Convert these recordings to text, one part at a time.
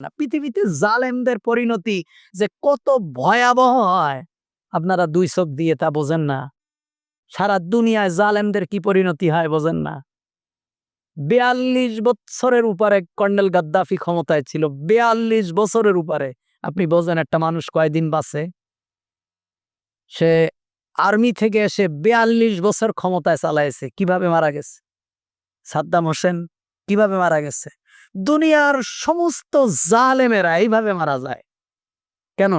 না, পৃথিবীতে জালেমদের পরিণতি যে কত ভয়াবহ হয়, আপনারা দুই চোখ দিয়ে তা বোঝেন না। সারা দুনিয়ায় জালেমদের কি পরিণতি হয় বোঝেন না। বিয়াল্লিশ বছরের উপরে কর্নেল গাদ্দাফি ক্ষমতায় ছিল, বিয়াল্লিশ বছরের উপরে। আপনি বোঝেন একটা মানুষ কয়দিন বাঁচে? সে আর্মি থেকে এসে বেয়াল্লিশ বছর ক্ষমতায় চালাইছে, কীভাবে মারা গেছে? সাদ্দাম হোসেন কীভাবে মারা গেছে? দুনিয়ার সমস্ত জালেমেরা এইভাবে মারা যায়। কেন?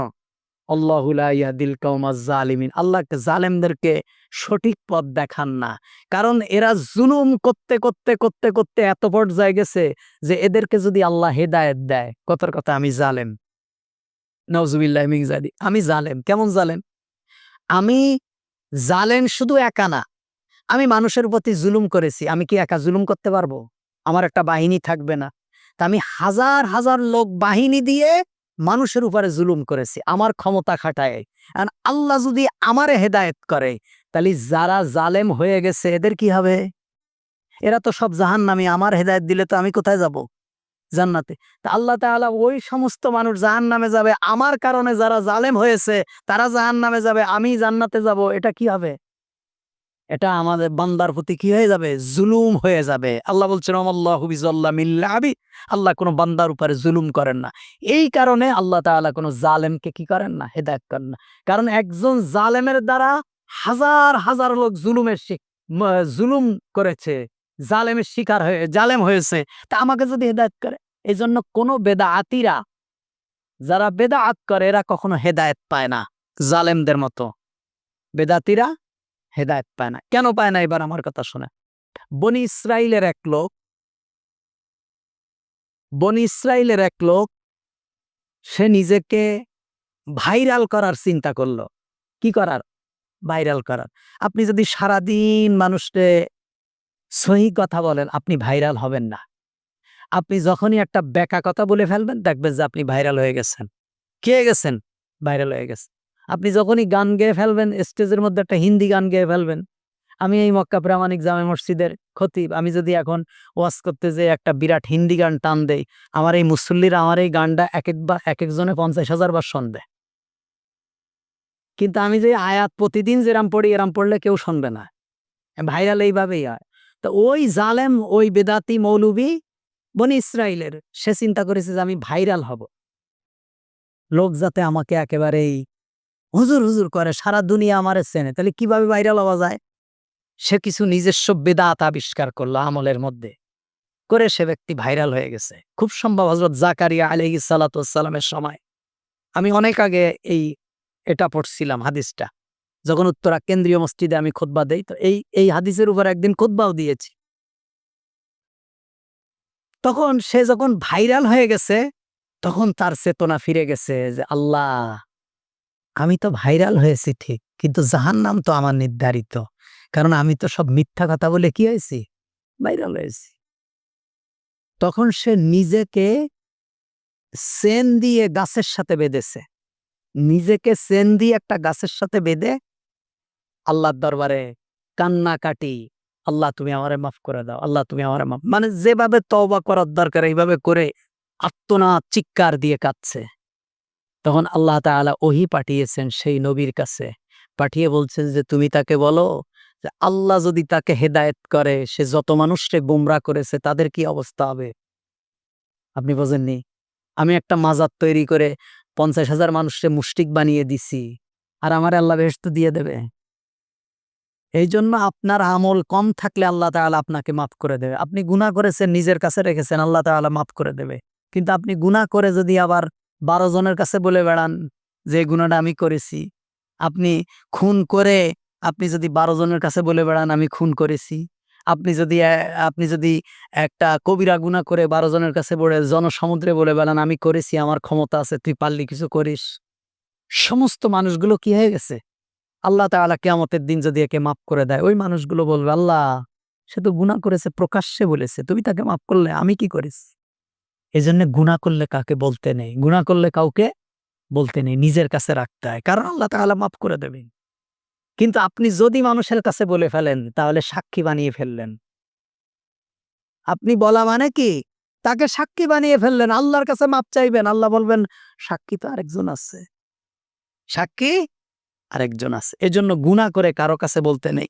জালিমিন। আল্লাহকে জালেমদেরকে সঠিক পথ দেখান না। কারণ এরা জুলুম করতে করতে করতে করতে এত পর্যায়ে গেছে যে এদেরকে যদি আল্লাহ হেদায়েত দেয়, কথার কথা, আমি জালেম। নজুবিল্লাহ আমি জালেম। কেমন জালেম? আমি জালেম শুধু একা না। আমি মানুষের প্রতি জুলুম করেছি। আমি কি একা জুলুম করতে পারব? আমার একটা বাহিনী থাকবে না। তা আমি হাজার হাজার লোক বাহিনী দিয়ে মানুষের উপরে জুলুম করেছি, আমার ক্ষমতা খাটায়। আর আল্লাহ যদি আমারে হেদায়েত করে, তাহলে যারা জালেম হয়ে গেছে, এদের কি হবে? এরা তো সব জাহান নামি আমার হেদায়েত দিলে তো আমি কোথায় যাব? জান্নাতে। তা আল্লাহ তাআলা ওই সমস্ত মানুষ জাহান নামে যাবে, আমার কারণে যারা জালেম হয়েছে, তারা জাহান নামে যাবে, আমি জান্নাতে যাব, এটা কি হবে? এটা আমাদের বান্দার প্রতি কি হয়ে যাবে? জুলুম হয়ে যাবে। আল্লাহ বলছেন আবি আল্লাহ কোনো বান্দার উপরে জুলুম করেন না। এই কারণে আল্লাহ তাআলা কোনো জালেমকে কি করেন না? হেদায়ত করেন না। কারণ একজন জালেমের দ্বারা হাজার হাজার লোক জুলুমের জুলুম করেছে, জালেমের শিকার হয়ে, জালেম হয়েছে। তা আমাকে যদি হেদায়ত করে? এই জন্য কোনো বেদা আতিরা যারা বেদাআত করে, এরা কখনো হেদায়েত পায় না জালেমদের মতো। বেদাতিরা হেদায়েত পায় না কেন পায় না এবার আমার কথা শুনে? বনি ইসরাইলের এক লোক বনি ইসরাইলের এক লোক, সে নিজেকে ভাইরাল করার চিন্তা করল। কি করার? ভাইরাল করার। আপনি যদি সারাদিন মানুষকে সহি কথা বলেন, আপনি ভাইরাল হবেন না। আপনি যখনই একটা বেকা কথা বলে ফেলবেন, দেখবেন যে আপনি ভাইরাল হয়ে গেছেন। কে গেছেন? ভাইরাল হয়ে গেছেন। আপনি যখনই গান গেয়ে ফেলবেন, স্টেজের মধ্যে একটা হিন্দি গান গেয়ে ফেলবেন, আমি এই মক্কা প্রামাণিক জামে মসজিদের খতিব, আমি যদি এখন ওয়াজ করতে যে একটা বিরাট হিন্দি গান টান দেই, আমার এই মুসল্লিরা আমার এই গানটা এক একবার এক একজনে পঞ্চাশ হাজার বার শুনবে। কিন্তু আমি যে আয়াত প্রতিদিন যেরাম পড়ি, এরাম পড়লে কেউ শুনবে না। ভাইরাল এইভাবেই হয়। তো ওই জালেম, ওই বেদাতি মৌলবি বনি ইসরায়েলের সে চিন্তা করেছে যে আমি ভাইরাল হব। লোক যাতে আমাকে একেবারেই হুজুর হুজুর করে, সারা দুনিয়া আমারে চেনে। তাহলে কীভাবে ভাইরাল হওয়া যায়? সে কিছু নিজস্ব বেদাত আবিষ্কার করল আমলের মধ্যে। করে সে ব্যক্তি ভাইরাল হয়ে গেছে। খুব সম্ভব হজরত জাকারিয়া আলহি সালাতামের সময়। আমি অনেক আগে এই, এটা পড়ছিলাম হাদিসটা। যখন উত্তরা কেন্দ্রীয় মসজিদে আমি খোদবা দেই, তো এই এই হাদিসের উপর একদিন খোদবাও দিয়েছি। তখন সে যখন ভাইরাল হয়ে গেছে, তখন তার চেতনা ফিরে গেছে যে আল্লাহ আমি তো ভাইরাল হয়েছি ঠিক, কিন্তু জাহান নাম তো আমার নির্ধারিত। কারণ আমি তো সব মিথ্যা কথা বলে কি হয়েছি? ভাইরাল হয়েছি। তখন সে নিজেকে সেন দিয়ে গাছের সাথে বেঁধেছে। নিজেকে সেন দিয়ে একটা গাছের সাথে বেঁধে আল্লাহর দরবারে কান্না কাটি, আল্লাহ, তুমি আমারে মাফ করে দাও, আল্লাহ, তুমি আমারে মাফ মানে যেভাবে তওবা করার দরকার, এইভাবে করে আত্মনাদ, চিৎকার দিয়ে কাঁদছে। তখন আল্লাহ তাআলা ওহি পাঠিয়েছেন সেই নবীর কাছে। পাঠিয়ে বলছেন যে, তুমি তাকে বলো যে, আল্লাহ যদি তাকে হেদায়েত করে, সে যত মানুষকে গোমরা করেছে, তাদের কি অবস্থা হবে? আপনি বোঝেননি? আমি একটা মাজার তৈরি করে পঞ্চাশ হাজার মানুষকে মুষ্টিক বানিয়ে দিছি। আর আমার আল্লাহ বেহেস্ত দিয়ে দেবে। এই জন্য আপনার আমল কম থাকলে আল্লাহ তাআলা আপনাকে মাফ করে দেবে। আপনি গুনাহ করেছেন, নিজের কাছে রেখেছেন, আল্লাহ তাআলা মাফ করে দেবে। কিন্তু আপনি গুনাহ করে যদি আবার বারো জনের কাছে বলে বেড়ান যে গুণাটা আমি করেছি। আপনি খুন করে, আপনি যদি বারো জনের কাছে বলে বেড়ান, আমি খুন করেছি। আপনি যদি আপনি যদি একটা কবিরা গুণা করে বারো জনের কাছে বলে, জনসমুদ্রে বলে বেড়ান, আমি করেছি, আমার ক্ষমতা আছে, তুই পারলি, কিছু করিস। সমস্ত মানুষগুলো কি হয়ে গেছে? আল্লাহ তাআলা কেয়ামতের দিন যদি একে মাফ করে দেয়, ওই মানুষগুলো বলবে, আল্লাহ, সে তো গুণা করেছে, প্রকাশ্যে বলেছে, তুমি তাকে মাফ করলে আমি কি করেছি এই জন্য গুণা করলে কাকে বলতে নেই গুণা করলে কাউকে বলতে নেই, নিজের কাছে রাখতে হয়। কারণ আল্লাহ তাআলা মাফ করে দেবেন। কিন্তু আপনি যদি মানুষের কাছে বলে ফেলেন, তাহলে সাক্ষী বানিয়ে ফেললেন। আপনি বলা মানে কি? তাকে সাক্ষী বানিয়ে ফেললেন, আল্লাহর কাছে মাপ চাইবেন, আল্লাহ বলবেন, সাক্ষী তো আরেকজন আছে। সাক্ষী আরেকজন আছে। এজন্য গুণা করে কারও কাছে বলতে নেই।